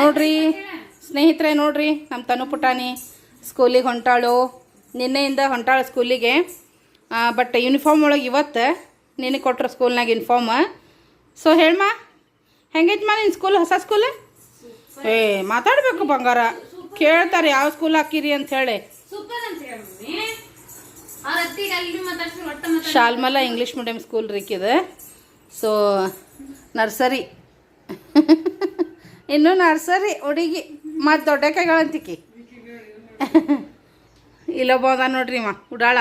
ನೋಡ್ರಿ ಸ್ನೇಹಿತರೆ ನೋಡ್ರಿ ನಮ್ಮ ತನು ಪುಟಾಣಿ ಸ್ಕೂಲಿಗೆ ಹೊಂಟಾಳು. ನಿನ್ನೆಯಿಂದ ಹೊಂಟಾಳು ಸ್ಕೂಲಿಗೆ. ಬಟ್ ಯೂನಿಫಾರ್ಮ್ ಒಳಗೆ ಇವತ್ತು ನಿನಗೆ ಕೊಟ್ಟರು ಸ್ಕೂಲ್ನಾಗ ಯೂನಿಫಾರ್ಮ್ ಸೊ ಹೇಳಮ್ಮ ಹೆಂಗೈತಮ್ಮ ನಿನ್ನ ಸ್ಕೂಲ್ ಹೊಸ ಸ್ಕೂಲ್? ಏ ಮಾತಾಡಬೇಕು ಬಂಗಾರ. ಕೇಳ್ತಾರೆ ಯಾವ ಸ್ಕೂಲ್ ಹಾಕಿರಿ ಅಂತ ಹೇಳಿ. ಶಾಲ್ಮಲ ಇಂಗ್ಲೀಷ್ ಮೀಡಿಯಂ ಸ್ಕೂಲ್ ರೀಕಿದೆ ಸೊ ನರ್ಸರಿ. ಇನ್ನು ನರ್ಸರಿ ಹುಡುಗಿ ಮತ್ತು ದೊಡ್ಡ ಇಲ್ಲೊಬ್ಬ ಅದ ನೋಡ್ರಿ ಮಾ ಉಡಾಳ.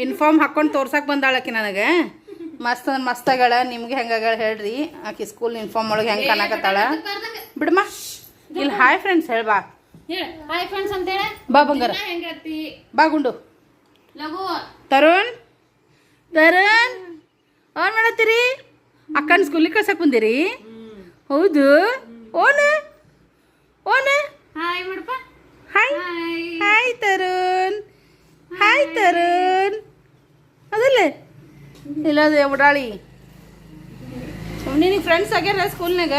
ಯೂನಿಫಾರ್ಮ್ ಹಾಕ್ಕೊಂಡು ತೋರ್ಸಕ್ಕೆ ಬಂದಾಳಕಿ ನನಗೆ. ಮಸ್ತ್ ಮಸ್ತಾಗಳ ನಿಮ್ಗೆ ಹೆಂಗಾಗಳ ಹೇಳ್ರಿ. ಆಕಿ ಸ್ಕೂಲ್ ಯೂನಿಫಾರ್ಮ್ ಒಳಗೆ ಹೆಂಗೆ ಕಾಣಕತ್ತಾಳ. ಬಿಡಮ್ಮ ಇಲ್ಲಿ ಹಾಯ್ ಫ್ರೆಂಡ್ಸ್ ಹೇಳ್ಬಾ ಹೇಳ ಹಾಯ್ ಫ್ರೆಂಡ್ಸ್ ಅಂತ ಹೇಳ. ಬಾ ಬಂಗಾರ. ಬಾ ಗುಂಡು. ತರುಣ್. ತರುಣ್. ಏನ್ ಮಾಡತ್ತೀರಿ? ಅಕ್ಕನ ಸ್ಕೂಲಿಗೆ ಕಳ್ಸಕ್ ಬಂದಿರಿ? ಹೌದು. ಓನ? ಓನ? ಹಾಯ್ ಮಾಡಪ್ಪ hi hi Tarun. Hi Tarun. ಅದಲ್ಲ? ಇಲ್ಲದ ಉಡಾಳಿ. ನಿನಗೆ ಫ್ರೆಂಡ್ಸ್ ಆಗ್ಯಾರ ಸ್ಕೂಲ್ನಾಗ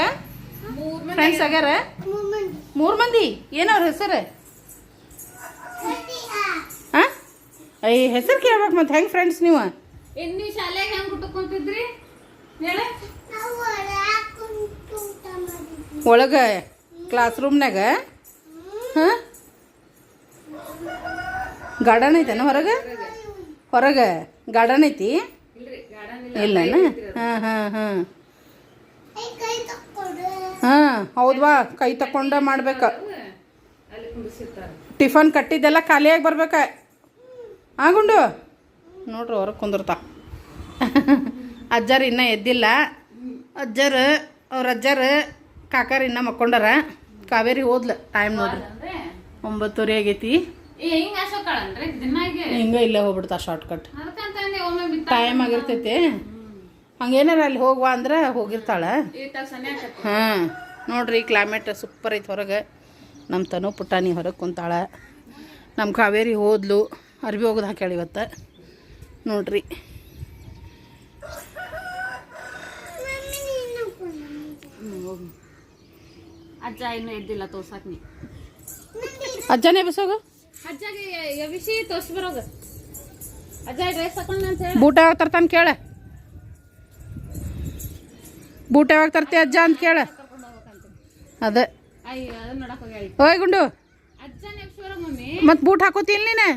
ಫ್ರೆಂಡ್ಸ್ ಆಗ್ಯಾರ? ಮೂರು ಮಂದಿ. ಏನವ್ರ ಹೆಸರು? ಹಾಂ ಈ ಹೆಸರು ಕೇಳ್ಬೇಕು ಮತ್ತೆ ಹೆಂಗೆ ಫ್ರೆಂಡ್ಸ್ ನೀವು? ಏನ್ ಶಾಲೆಗೆ ಹೆಂಗ್ ಕುಟುಕೊಂತಿದ್ರಿ ಹೇಳ. ಒಳಗೆ ಕ್ಲಾಸ್ ರೂಮ್ನಾಗ ಹಾಂ? ಗಾರ್ಡನ್ ಐತೇನ ಹೊರಗೆ? ಹೊರಗೆ. ಗಾರ್ಡನ್ ಐತಿ? ಇಲ್ಲನ ಹಾಂ ಹಾಂ ಹಾಂ. ಹಾಂ ಹೌದ್ವಾ ಕೈ ತಕೊಂಡ ಮಾಡ್ಬೇಕ. ಟಿಫನ್ ಕಟ್ಟಿದ್ದೆಲ್ಲ ಖಾಲಿಯಾಗಿ ಬರ್ಬೇಕ. ಆಗುಂಡು ಗುಂಡು? ನೋಡ್ರಿ ಹೊರಗೆ ಕುಂದಿರ್ತಾ. ಅಜ್ಜಾರು ಇನ್ನೂ ಎದ್ದಿಲ್ಲ. ಅಜ್ಜರು, ಅವ್ರ ಅಜ್ಜರು ಕಾಕಾರ ಇನ್ನ ಮಕ್ಕೊಂಡಾರ. ಕಾವೇರಿ ಹೋದ್ಲ ಟೈಮ್ ನೋಡ್ರಿ. ಒಂಬತ್ತುವರೆ ಆಗೈತಿ. ಹಿಂಗ ಇಲ್ಲೇ ಹೋಗ್ಬಿಡ್ತಾ ಒಮ್ಮೆ ಬಿತ್ತ ಟೈಮ್ ಆಗಿರ್ತೈತಿ. ಹಂಗೇನಾರ ಅಲ್ಲಿ ಹೋಗುವ ಅಂದ್ರೆ ಹೋಗಿರ್ತಾಳ. ಹಾಂ ನೋಡ್ರಿ ಕ್ಲೈಮೇಟ್ ಸೂಪರ್ ಐತೆ ಹೊರಗೆ. ನಮ್ಮ ತನು ಪುಟಾಣಿ ಹೊರಗೆ ಕುಂತಾಳ. ನಮ್ಮ ಕಾವೇರಿ ಹೋದ್ಲು. ಅರ್ಬಿ ಹೋಗೋದು ಹಾಕ್ಯಾಳ ಇವತ್ತು. ನೋಡ್ರಿ. ಅಜ್ಜ ಇನ್ನು ಎದ್ದಿಲ್ಲ ತೋರ್ಸಾಕ್ ನೀ. ಅಜ್ಜನೇ ಬಸೋಗ? ಅಜ್ಜಗೆ ಯವಿಸಿ ತೋರ್ಸಿ ಬರೋಗ ಅಜ್ಜ ಡ್ರೆಸ್ ಹಾಕೊಂಡ ಅಂತ ಹೇಳಿ. ಬೂಟ ಯಾವಾಗ ತರ್ತಾನೆ ಕೇಳ. ಬೂಟ ಯಾವಾಗ ತರ್ತಿ ಅಜ್ಜ ಅಂತ ಕೇಳ. ಅದೇ. ಅಯ್ಯ ಅದನ್ನ ನೋಡಕ್ ಹೋಗ್ಯಾಳಿ. ಓಯ್ ಗುಂಡು. ಅಜ್ಜನೇ ನೆಪ್ಸೋರ ಮಮ್ಮಿ. ಮತ್ತೆ ಬೂಟ್ ಹಾಕೋತಿಲ್ಲ ನೀನು?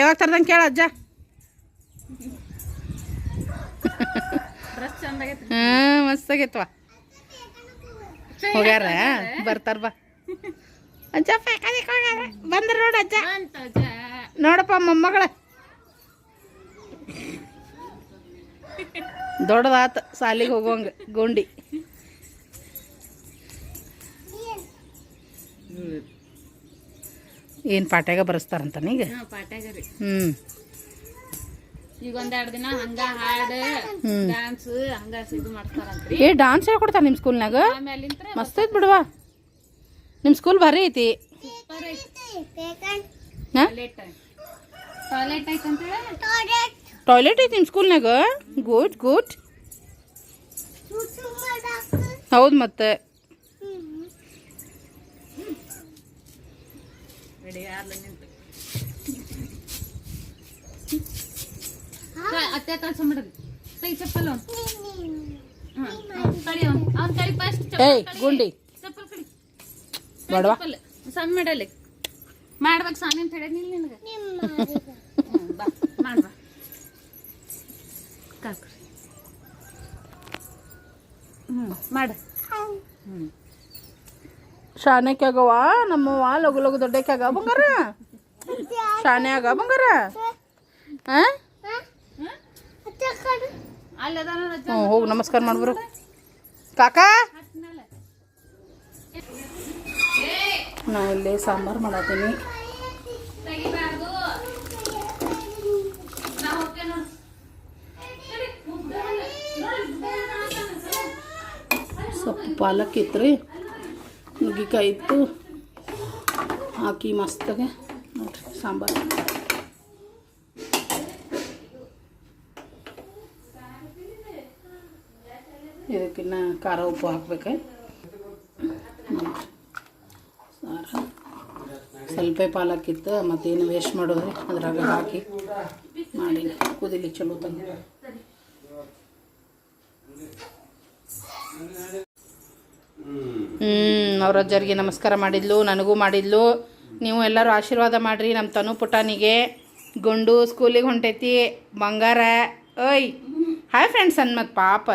ಯಾವಾಗ ತರ್ದಂಗೆ ಕೇಳ ಅಜ್ಜ. ಡ್ರೆಸ್ ಚಂದ ಆಗೈತಿ ಹಾಂ ಮಸ್ತಾಗೈತ್ವ ಹೋಗ್ಯಾರ? ಬರ್ತಾರ ಬಾ. ಅಜ್ಜ ಫ್ಯಾಕದಿಕ್ ಹೋಗ್ಯಾರ? ಬಂದ್ರ ನೋಡು ಅಜ್ಜ. ನೋಡಪ್ಪ ಮೊಮ್ಮಗಳ. ದೊಡ್ಡದಾತ ಸಾಲಿಗೆ ಹೋಗುವಂಗ ಗೋಂಡಿ. ಏನು ಪಾಟ್ಯಾಗ ಬರಸ್ತಾರಂತ ಈಗ? ಹ್ಮ್ ಪಾಟ್ಯಾಗ ರೀ. ಹ್ಞೂ ಈಗ ಒಂದೆರಡು ದಿನ ಹಂಗ ಹಾಡ್ ಹ್ಮ್. ಡ್ಯಾನ್ಸ್ ಹಂಗ ಇದು ಮಾಡ್ತಾರಂತ್ರಿ ಏ ಡಾನ್ಸ್ ಹೇಳ್ಕೊಡ್ತಾರ ನಿಮ್ಮ ಸ್ಕೂಲ್ನಾಗ ಆಮೇಲಿಂತ್ರ ಮಸ್ತ್ ಐತ್ ಬಿಡುವ ನಿಮ್ಮ ಸ್ಕೂಲ್ ಭಾರಿ ಐತಿ ಅಂತ ಟಾಯ್ಲೆಟ್ ಐತಿ ನಿಮ್ಮ ಸ್ಕೂಲ್ನಾಗ ಗುಡ್ ಗುಡ್ ಹೌದು ಮತ್ತೆ ರೆಡಿ ಅತ್ತೆ ಕಳ್ಸ ಮಾಡ್ರಿ ಕೈ ಚಪ್ಪಲ್ ಕಡಿ ಅವ್ನ್. ಕಡಿ ಫಸ್ಟ್ ಏಯ್ ಗುಂಡಿ. ಚಪ್ಪಲ್ ಕಡಿ. ಬೇಡವಾ. ಚಪ್ಪಲ್. ಸಣ್ಣ ಮಾಡಲಿ. ಮಾಡ್ಬೇಕು ಸಾನಿ ಅಂತ ಹೇಳಿ ನಿಲ್ ನಿನಗೆ. ಬಾ ಮಾಡ್ಬಾ ಕಾಕು ಹ್ಞೂ ಮಾಡು. ಹ್ಞೂ ಶಾನ್ಯಾಗ್ಯವ ನಮ್ಮವ್ವ ಲಗು ಲಗು ದೊಡ್ಡಕ್ಯಾಗ ಬಂಗಾರ. ಶಾನ್ಯಾಗ ಬಂಗಾರ. ಹಾಂ? ಹ್ಞೂ ಹೋಗಿ, ನಮಸ್ಕಾರ ಮಾಡ್ಬರು ಕಾಕಾ? ನಾವು ಇಲ್ಲಿ ಸಾಂಬಾರು ಮಾಡತ್ತೀನಿ. ಸೊಪ್ಪು ಪಾಲಕ್ ಇತ್ತು ನುಗ್ಗಿಕಾಯಿ ಇತ್ತು. ಹಾಕಿ ಮಸ್ತಾಗೆ ನೋಡ್ರಿ, ಸಾಂಬಾರು. ಇದಕ್ಕಿನ್ನ ಖಾರ ಉಪ್ಪು ಹಾಕ್ಬೇಕು. ಸಾರ. ಸ್ವಲ್ಪ ಪಾಲಕ್ಕಿತ್ತು ಮತ್ತೇನು ವೇಸ್ಟ್ ಮಾಡೋದ್ರಿ ಅದ್ರಾಗ ಹಾಕಿ ಮಾಡಿ ಕುದಿಲಿ ಚಲೋ ತಂದು. ಹ್ಞೂ ಅವ್ರ ನಮಸ್ಕಾರ ಮಾಡಿದ್ಲು, ನನಗೂ ಮಾಡಿದ್ಲು. ನೀವು ಎಲ್ಲರೂ ಆಶೀರ್ವಾದ ಮಾಡಿರಿ ನಮ್ಮ ತನು ಪುಟಾನಿಗೆ. ಗುಂಡು ಸ್ಕೂಲಿಗೆ ಹೊಂಟೈತಿ, ಬಂಗಾರ. ಓಯ್, ಹಾಯ್ ಫ್ರೆಂಡ್ಸ್ ಅನ್ಮತ್ ಪಾಪ.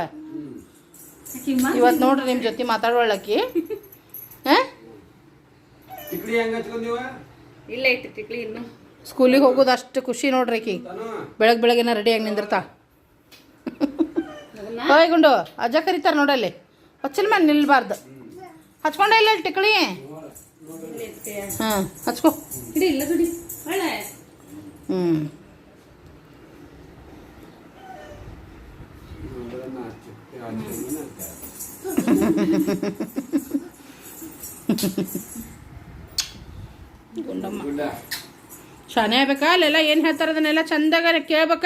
ಇವತ್ತು ನೋಡ್ರಿ ನಿಮ್ಮ ಜೊತೆ ಮಾತಾಡೋಳಕ್ಕಿ ಇಲ್ಲ ಇನ್ನು. ಸ್ಕೂಲಿಗೆ ಹೋಗೋದು ಅಷ್ಟು ಖುಷಿ ನೋಡ್ರಿ ಆಕಿ. ಬೆಳಗ್ ಬೆಳಗ್ಗೆ ಬೆಳಗ್ಗೆನ ರೆಡಿಯಾಗಿ ನಿಂದಿರ್ತಾ. ಹೋಯ್ ಗುಂಡು ಅಜ್ಜ ಕರೀತಾರೆ ನೋಡಲ್ಲಿ ಹಚ್ಚಲ್ ಮೇಲೆ ನಿಲ್ಬಾರ್ದು. ಹಚ್ಕೊಂಡ ಇಲ್ಲ ಇಲ್ಲಿ ಟಿಕ್ಳಿ ಹಾಂ ಹಚ್ಕೋ. ಹ್ಞೂ ಗುಂಡಮ್ಮ. ಶಾನೆ ಆಗ್ಬೇಕಾ? ಅಲ್ಲೆಲ್ಲ ಏನು ಹೇಳ್ತಾರೆ ಅದನ್ನೆಲ್ಲ ಚಂದಾಗ ಕೇಳ್ಬೇಕ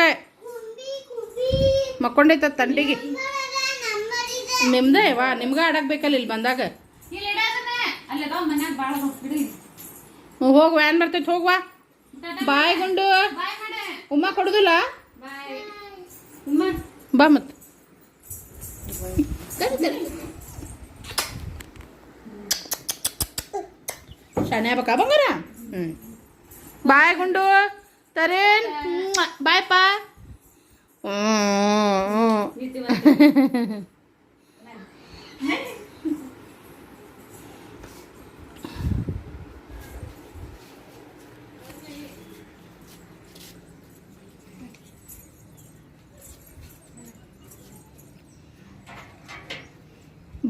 ಮಕ್ಕೊಂಡೈತ ತಂಡಿಗೆ. ನಿಮ್ದೇ ವಾ? ನಿಮ್ಗೆ ಆಡಕ್ ಬೇಕಲ್ಲ ಇಲ್ಲಿ ಬಂದಾಗ ಹ್ಞೂ ಹೋಗ್ ವ್ಯಾನ್ ಬರ್ತೈತೆ ಹೋಗ್ವಾ ಬಾಯ್ ಗುಂಡು. ಉಮ್ಮ ಕೊಡುದಿಲ್ಲ? ಬಾ ಮತ್ ಶಾನೆ ಆಗ್ಬೇಕಾ ಬಂಗಾರ? ಹ್ಞೂ ಬಾಯ್ ಗುಂಡು ತರೇನ್. ಬಾಯ್ ಪಾ. ಹ್ಞೂ ನಿದ್ದೆ ಬರ್ತಾ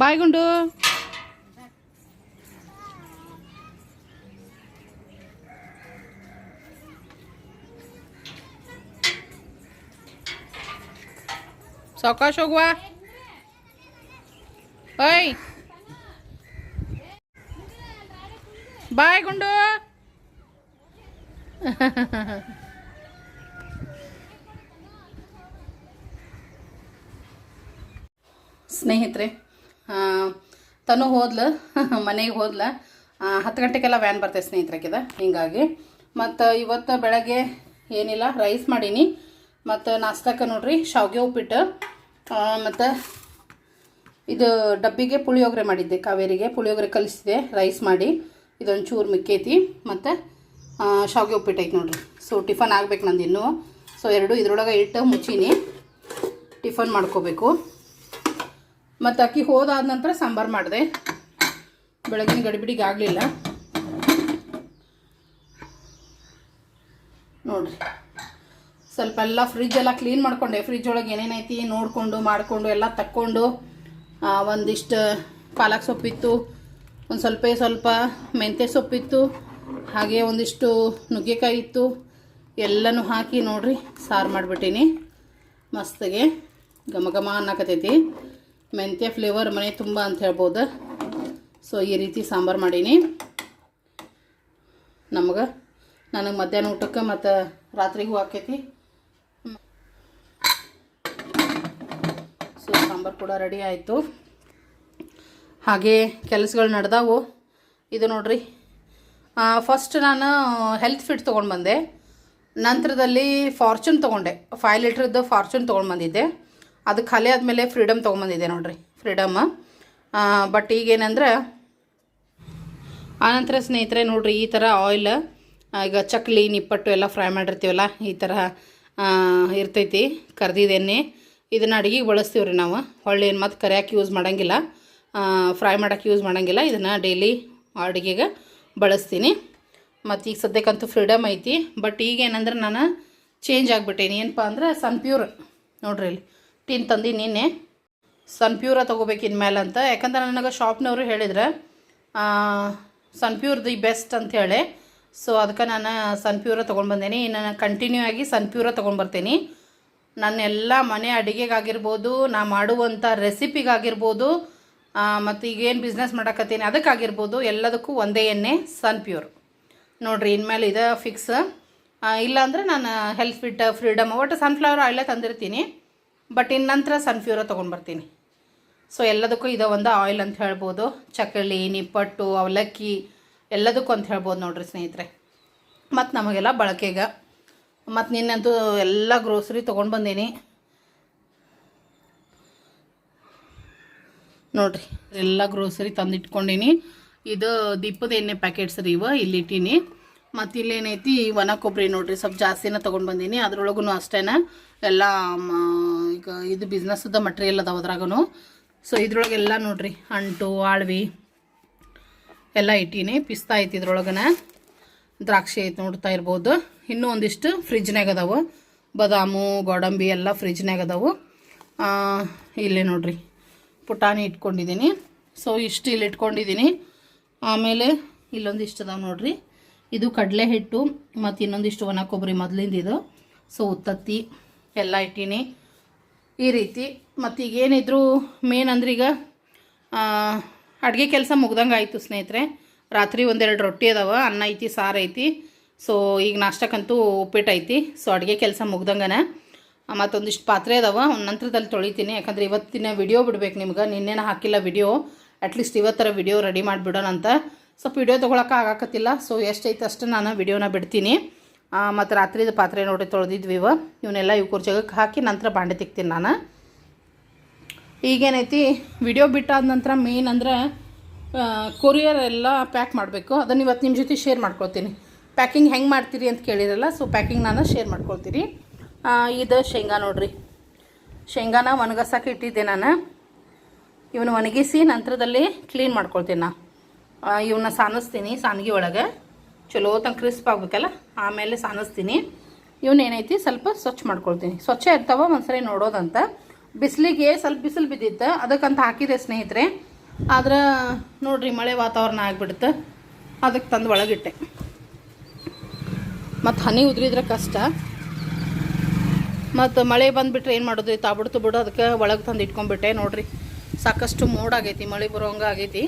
ಬಾಯ್ ಗುಂಡು. ಸಾವಕಾಶ ಹೋಗುವ ಓಯ್ ಬಾಯ್ ಗುಂಡು! ಸ್ನೇಹಿತರೆ ತನು ಹೋದ್ಲು, ಮನೆಗೆ ಹೋದ್ಲ. ಹತ್ತು ಗಂಟೆಗೆಲ್ಲ ವ್ಯಾನ್ ಬರ್ತೈತೆ ಸ್ನೇಹಿತರಕ್ಕಿದ ಹಿಂಗಾಗಿ. ಮತ್ತು ಇವತ್ತು ಬೆಳಗ್ಗೆ ಏನಿಲ್ಲ, ರೈಸ್ ಮಾಡೀನಿ. ಮತ್ತು ನಾಷ್ಟಕ್ಕೆ ನೋಡ್ರಿ, ಶಾವ್ಗೆ ಉಪ್ಪಿಟ್ಟು. ಮತ್ತು ಇದು ಡಬ್ಬಿಗೆ ಪುಳಿಯೋಗರೆ ಮಾಡಿದ್ದೆ, ಕಾವೇರಿಗೆ. ಪುಳಿಯೋಗರೆ ಕಲಿಸಿದೆ ರೈಸ್ ಮಾಡಿ. ಇದೊಂದು ಚೂರು ಮಿಕ್ಕೈತಿ. ಮತ್ತು ಶಾವಿಗೆ ಉಪ್ಪಿಟ್ಟು ಐತೆ ನೋಡ್ರಿ. ಸೊ ಟಿಫನ್ ಆಗ್ಬೇಕು ನಂದು ಇನ್ನೂ. ಸೊ ಎರಡು, ಇದ್ರೊಳಗೆ ಇಟ್ಟು ಮುಚ್ಚೀನಿ. ಟಿಫನ್ ಮಾಡ್ಕೋಬೇಕು. ಮತ್ತು ಅಕ್ಕಿ ಹೋದಾದ ನಂತರ ಸಾಂಬಾರು ಮಾಡಿದೆ. ಬೆಳಗಿನ ಗಡಿಬಿಡಿಗೆ ಆಗಲಿಲ್ಲ. ನೋಡ್ರಿ. ಸ್ವಲ್ಪ ಎಲ್ಲ ಫ್ರಿಜ್ ಎಲ್ಲ ಕ್ಲೀನ್ ಮಾಡ್ಕೊಂಡೆ. ಫ್ರಿಜ್ ಒಳಗೆ ಏನೇನೈತಿ ನೋಡಿಕೊಂಡು, ಮಾಡಿಕೊಂಡು, ಎಲ್ಲ ತಕ್ಕೊಂಡು ಒಂದಿಷ್ಟು ಪಾಲಕ್ ಸೊಪ್ಪಿತ್ತು, ಒಂದು ಸ್ವಲ್ಪ ಸ್ವಲ್ಪ ಮೆಂತ್ಯ ಸೊಪ್ಪಿತ್ತು, ಹಾಗೆ ಒಂದಿಷ್ಟು ನುಗ್ಗೆಕಾಯಿ ಇತ್ತು, ಎಲ್ಲನೂ ಹಾಕಿ ನೋಡ್ರಿ, ಸಾರು ಮಾಡಿಬಿಟ್ಟೀನಿ. ಮಸ್ತಿಗೆ ಘಮ ಘಮ ಅನ್ನಕತೈತಿ. ಮೆಂತ್ಯ ಫ್ಲೇವರ್ ಮನೆ ತುಂಬ ಅಂತ ಹೇಳ್ಬೋದು. ಸೊ ಈ ರೀತಿ ಸಾಂಬಾರು ಮಾಡೀನಿ. ನಮಗೆ, ನನಗೆ ಮಧ್ಯಾಹ್ನ ಊಟಕ್ಕೆ ಮತ್ತು ರಾತ್ರಿಗೂ ಆಕೈತಿ ಸೊ ಸಾಂಬಾರು ಕೂಡ ರೆಡಿ ಆಯಿತು. ಹಾಗೆ ಕೆಲಸಗಳು ನಡೆದಾವು. ಇದು ನೋಡ್ರಿ. ಫಸ್ಟ್ ನಾನು ಹೆಲ್ತ್ ಫಿಟ್ ತೊಗೊಂಡು ಬಂದೆ. ನಂತರದಲ್ಲಿ ಫಾರ್ಚೂನ್ ತೊಗೊಂಡೆ. ಫೈವ್ ಲೀಟ್ರದ್ದು ಫಾರ್ಚೂನ್ ತೊಗೊಂಡು ಬಂದಿದ್ದೆ. ಅದು ಖಾಲಿ ಆದಮೇಲೆ ಫ್ರೀಡಮ್ ತೊಗೊಂಬಂದಿದ್ದೆ ನೋಡ್ರಿ. ಫ್ರೀಡಮ್ ಬಟ್ ಈಗೇನಂದ್ರೆ ಆನಂತರ ಸ್ನೇಹಿತರೆ ನೋಡ್ರಿ, ಈ ಥರ ಆಯಿಲ್ ಈಗ ಚಕ್ಲಿ, ನಿಪ್ಪಟ್ಟು ಎಲ್ಲ ಫ್ರೈ ಮಾಡಿರ್ತೀವಲ್ಲ, ಈ ಥರ ಇರ್ತೈತಿ. ಕರ್ದಿದ ಎಣ್ಣೆ ಇದನ್ನು ಅಡುಗೆಗೆ ಬಳಸ್ತೀವಿ ರೀ ನಾವು. ಹೊಳ್ಳಿ ಏನು ಮತ್ತು ಕರಿಯಾಕೆ ಯೂಸ್ ಮಾಡೋಂಗಿಲ್ಲ. ಫ್ರೈ ಮಾಡೋಕ್ಕೆ ಯೂಸ್ ಮಾಡೋಂಗಿಲ್ಲ. ಇದನ್ನು ಡೈಲಿ ಅಡುಗೆಗೆ ಬಳಸ್ತೀನಿ. ಮತ್ತು ಈಗ ಸದ್ಯಕ್ಕಂತೂ ಫ್ರೀಡಮ್ ಐತಿ. ಬಟ್ ಈಗ ಏನಂದ್ರೆ ನಾನು ಚೇಂಜ್ ಆಗಿಬಿಟ್ಟೇನಿ. ಏನಪ್ಪ ಅಂದ್ರೆ ಸನ್ಪ್ಯೂರ್ ನೋಡ್ರಿ ಇಲ್ಲಿ. ಟಿನ್ ತಂದು ನಿನ್ನೆ. ಸನ್ಪ್ಯೂರ ತೊಗೋಬೇಕು ಇನ್ಮೇಲೆ ಅಂತ. ಯಾಕಂದ್ರೆ ನನಗೆ ಶಾಪ್ನವರು ಹೇಳಿದ್ರೆ ಸನ್ಪ್ಯೂರ್ ದಿ ಬೆಸ್ಟ್ ಅಂತ ಹೇಳಿ. ಸೊ ಅದಕ್ಕೆ ನಾನು ಸನ್ಪ್ಯೂರ ತೊಗೊಂಡು ಬಂದೇನಿ. ನಾನು ಕಂಟಿನ್ಯೂ ಆಗಿ ಸನ್ಪ್ಯೂರ ತೊಗೊಂಡು ಬರ್ತೀನಿ. ನನ್ನ ಎಲ್ಲ ಮನೆ ಅಡುಗೆಗಾಗಿರ್ಬೋದು, ನಾ ಮಾಡುವಂಥ ರೆಸಿಪಿಗಾಗಿರ್ಬೋದು ಮತ್ತು ಈಗೇನು ಬಿಸ್ನೆಸ್ ಮಾಡಕತ್ತೀನಿ ಅದಕ್ಕಾಗಿರ್ಬೋದು, ಎಲ್ಲದಕ್ಕೂ ಒಂದೇ ಎಣ್ಣೆ ಸನ್ ಪ್ಯೂರ್ ನೋಡ್ರಿ, ಇನ್ಮೇಲೆ ಇದು ಫಿಕ್ಸ್ ಇಲ್ಲಾಂದರೆ ನಾನು ಹೆಲ್ತ್ ಫಿಟ್ ಫ್ರೀಡಮ್ ಒಟ್ಟು ಸನ್ಫ್ಲವರ್ ಆಯಿಲೇ ತಂದಿರ್ತೀನಿ ಬಟ್ ಇನ್ನು ನಂತರ ಸನ್ಫ್ಯೂರ ತೊಗೊಂಡ್ಬರ್ತೀನಿ ಸೊ ಎಲ್ಲದಕ್ಕೂ ಇದು ಒಂದು ಆಯಿಲ್ ಅಂತ ಹೇಳ್ಬೋದು ಚಕ್ಕಳಿ ನಿಪ್ಪಟ್ಟು, ಅವಲಕ್ಕಿ, ಎಲ್ಲದಕ್ಕೂ ಅಂತ ಹೇಳ್ಬೋದು ನೋಡಿರಿ ಸ್ನೇಹಿತರೆ. ಮತ್ತು ನಮಗೆಲ್ಲ ಬಳಕೆಗೆ ಮತ್ತು ನಿನ್ನಂತೂ ಎಲ್ಲ ಗ್ರೋಸರಿ ತೊಗೊಂಡು ಬಂದೀನಿ. ನೋಡ್ರಿ, ಎಲ್ಲ ಗ್ರೋಸರಿ ತಂದಿಟ್ಕೊಂಡೀನಿ. ಇದು ದೀಪದ ಎಣ್ಣೆ ಪ್ಯಾಕೆಟ್ಸ್ ರೀ ಇವ, ಇಲ್ಲಿ ಇಟ್ಟೀನಿ. ಮತ್ತು ಇಲ್ಲೇನೈತಿ ಒಣ ಕೊಬ್ಬರಿ ನೋಡಿರಿ, ಸ್ವಲ್ಪ ಜಾಸ್ತಿನ ತೊಗೊಂಡು ಬಂದೀನಿ. ಅದ್ರೊಳಗೂ ಅಷ್ಟೇನಾ, ಎಲ್ಲ ಈಗ ಇದು ಬಿಸ್ನೆಸ್ದ ಮಟ್ರಿಯಲ್ ಅದಾವ ಅದ್ರಾಗೂ ಸೊ ಇದ್ರೊಳಗೆಲ್ಲ ನೋಡಿರಿ, ಅಂಟು, ಆಳ್ವಿ, ಎಲ್ಲ ಇಟ್ಟೀನಿ. ಪಿಸ್ತಾ ಐತಿ ಇದ್ರೊಳಗನ. ದ್ರಾಕ್ಷಿ ಐತೆ ನೋಡ್ತಾ ಇರ್ಬೋದು. ಇನ್ನೂ ಒಂದಿಷ್ಟು ಫ್ರಿಜ್ನಾಗ ಅದಾವು. ಬದಾಮು, ಗೋಡಂಬಿ ಎಲ್ಲ ಫ್ರಿಜ್ನಾಗ ಅದಾವು. ಇಲ್ಲೇ ನೋಡ್ರಿ. ಪುಟಾಣಿ ಇಟ್ಕೊಂಡಿದ್ದೀನಿ ಸೊ ಇಷ್ಟು ಇಲ್ಲಿ ಇಟ್ಕೊಂಡಿದ್ದೀನಿ ಆಮೇಲೆ ಇಲ್ಲೊಂದಿಷ್ಟು ಅದಾವೆ ನೋಡ್ರಿ. ಇದು ಕಡಲೆ ಹಿಟ್ಟು ಮತ್ತು ಇನ್ನೊಂದಿಷ್ಟು ಒಣ ಕೊಬ್ಬರಿ ಮೊದಲಿಂದ ಇದು. ಸೊ ಉತ್ತತ್ತಿ ಎಲ್ಲ ಇಟ್ಟೀನಿ. ಈ ರೀತಿ. ಮತ್ತು ಈಗ ಏನಿದ್ರು ಮೇನ್ ಅಂದ್ರೆ ಈಗ ಅಡುಗೆ ಕೆಲಸ ಮುಗ್ದಂಗೆ ಆಯಿತು ಸ್ನೇಹಿತರೆ. ರಾತ್ರಿ ಒಂದೆರಡು ರೊಟ್ಟಿ ಅದಾವ, ಅನ್ನ ಐತಿ, ಸಾರು ಐತಿ. ಸೊ ಈಗ ನಾಷ್ಟಕ್ಕಂತೂ ಉಪ್ಪಿಟ್ಟು ಐತಿ. ಸೊ ಅಡುಗೆ ಕೆಲಸ ಮುಗ್ದಂಗನ. ಮತ್ತೊಂದಿಷ್ಟು ಪಾತ್ರೆ ಅದಾವ ನಂತರದಲ್ಲಿ ತೊಳಿತೀನಿ. ಯಾಕಂದ್ರೆ ಇವತ್ತಿನ ವಿಡಿಯೋ ಬಿಡ್ಬೇಕು ನಿಮ್ಗೆ. ನಿನ್ನೇನು ಹಾಕಿಲ್ಲ ವಿಡಿಯೋ ಅಟ್ಲೀಸ್ಟ್ ಇವತ್ತರ ವಿಡಿಯೋ ರೆಡಿ ಮಾಡಿಬಿಡೋಣ ಅಂತ. ಸ್ವಲ್ಪ ವಿಡಿಯೋ ತೊಗೊಳಕ್ಕೆ ಆಗಾಕತ್ತಿಲ್ಲ. ಸೊ ಎಷ್ಟೈತೆ ಅಷ್ಟು ನಾನು ವಿಡಿಯೋನ ಬಿಡ್ತೀನಿ. ಮತ್ತು ರಾತ್ರಿದ ಪಾತ್ರೆ ನೋಡಿ ತೊಳೆದಿದ್ವಿ ಇವ. ಇವನ್ನೆಲ್ಲ ಇವು ಜಗಕ್ಕೆ ಹಾಕಿ ನಂತರ ಬಾಂಡೆ ತಿಕ್ತೀನಿ ನಾನು. ಈಗೇನೈತಿ? ವಿಡಿಯೋ ಬಿಟ್ಟಾದ ನಂತರ ಮೇನ್ ಅಂದ್ರೆ ಕೊರಿಯರ್ ಎಲ್ಲ ಪ್ಯಾಕ್ ಮಾಡಬೇಕು. ಅದನ್ನು ಇವತ್ತು ನಿಮ್ಮ ಜೊತೆ ಶೇರ್ ಮಾಡ್ಕೊಳ್ತೀನಿ. ಪ್ಯಾಕಿಂಗ್ ಹೆಂಗೆ ಮಾಡ್ತೀರಿ ಅಂತ ಕೇಳಿರಲ್ಲ ಸೊ ಪ್ಯಾಕಿಂಗ್ ನಾನು ಶೇರ್ ಮಾಡ್ಕೊಳ್ತೀರಿ. ಇದು ಶೇಂಗಾ ನೋಡ್ರಿ. ಶೇಂಗಾನ ಒಣಗಸಕ್ಕೆ ಇಟ್ಟಿದ್ದೆ ನಾನು. ಇವನು ಒಣಗಿಸಿ ನಂತರದಲ್ಲಿ ಕ್ಲೀನ್ ಮಾಡ್ಕೊಳ್ತೀನಿ ನಾನು ಇವನ್ನ ಸಾನಿಸ್ತೀನಿ ಸಾನಿಗೆ ಒಳಗೆ. ಚಲೋ ತಂಗ ಕ್ರಿಸ್ಪ್ ಆಗ್ಬೇಕಲ್ಲ, ಆಮೇಲೆ ಸಾನಿಸ್ತೀನಿ. ಏನೈತಿ, ಸ್ವಲ್ಪ ಸ್ವಚ್ಛ ಮಾಡ್ಕೊಳ್ತೀನಿ. ಸ್ವಚ್ಛ ಇರ್ತಾವ ಒಂದ್ಸರಿ ನೋಡೋದಂತ. ಬಿಸಿಲಿಗೆ ಸ್ವಲ್ಪ ಬಿಸಿಲು ಬಿದ್ದಿತ್ತು, ಅದಕ್ಕಂತ ಹಾಕಿದೆ ಸ್ನೇಹಿತರೆ. ಆದ್ರೆ ನೋಡ್ರಿ ಮಳೆ ವಾತಾವರಣ ಆಗಿಬಿಡುತ್ತೆ. ಅದಕ್ಕೆ ತಂದು ಒಳಗಿಟ್ಟೆ. ಮತ್ತು ಹನಿ ಉದ್ರಿದ್ರೆ ಕಷ್ಟ. ಮತ್ತು ಮಳೆ ಬಂದುಬಿಟ್ರೆ ಏನು ಮಾಡೋದು? ತಾಬಿಡ್ತು ಬಿಡು ಅದಕ್ಕೆ ಒಳಗೆ ತಂದು ಇಟ್ಕೊಂಡ್ಬಿಟ್ಟೆ. ನೋಡ್ರಿ ಸಾಕಷ್ಟು ಮೋಡ ಆಗೈತಿ ಮಳೆ ಬರೋಂಗ ಆಗೈತಿ.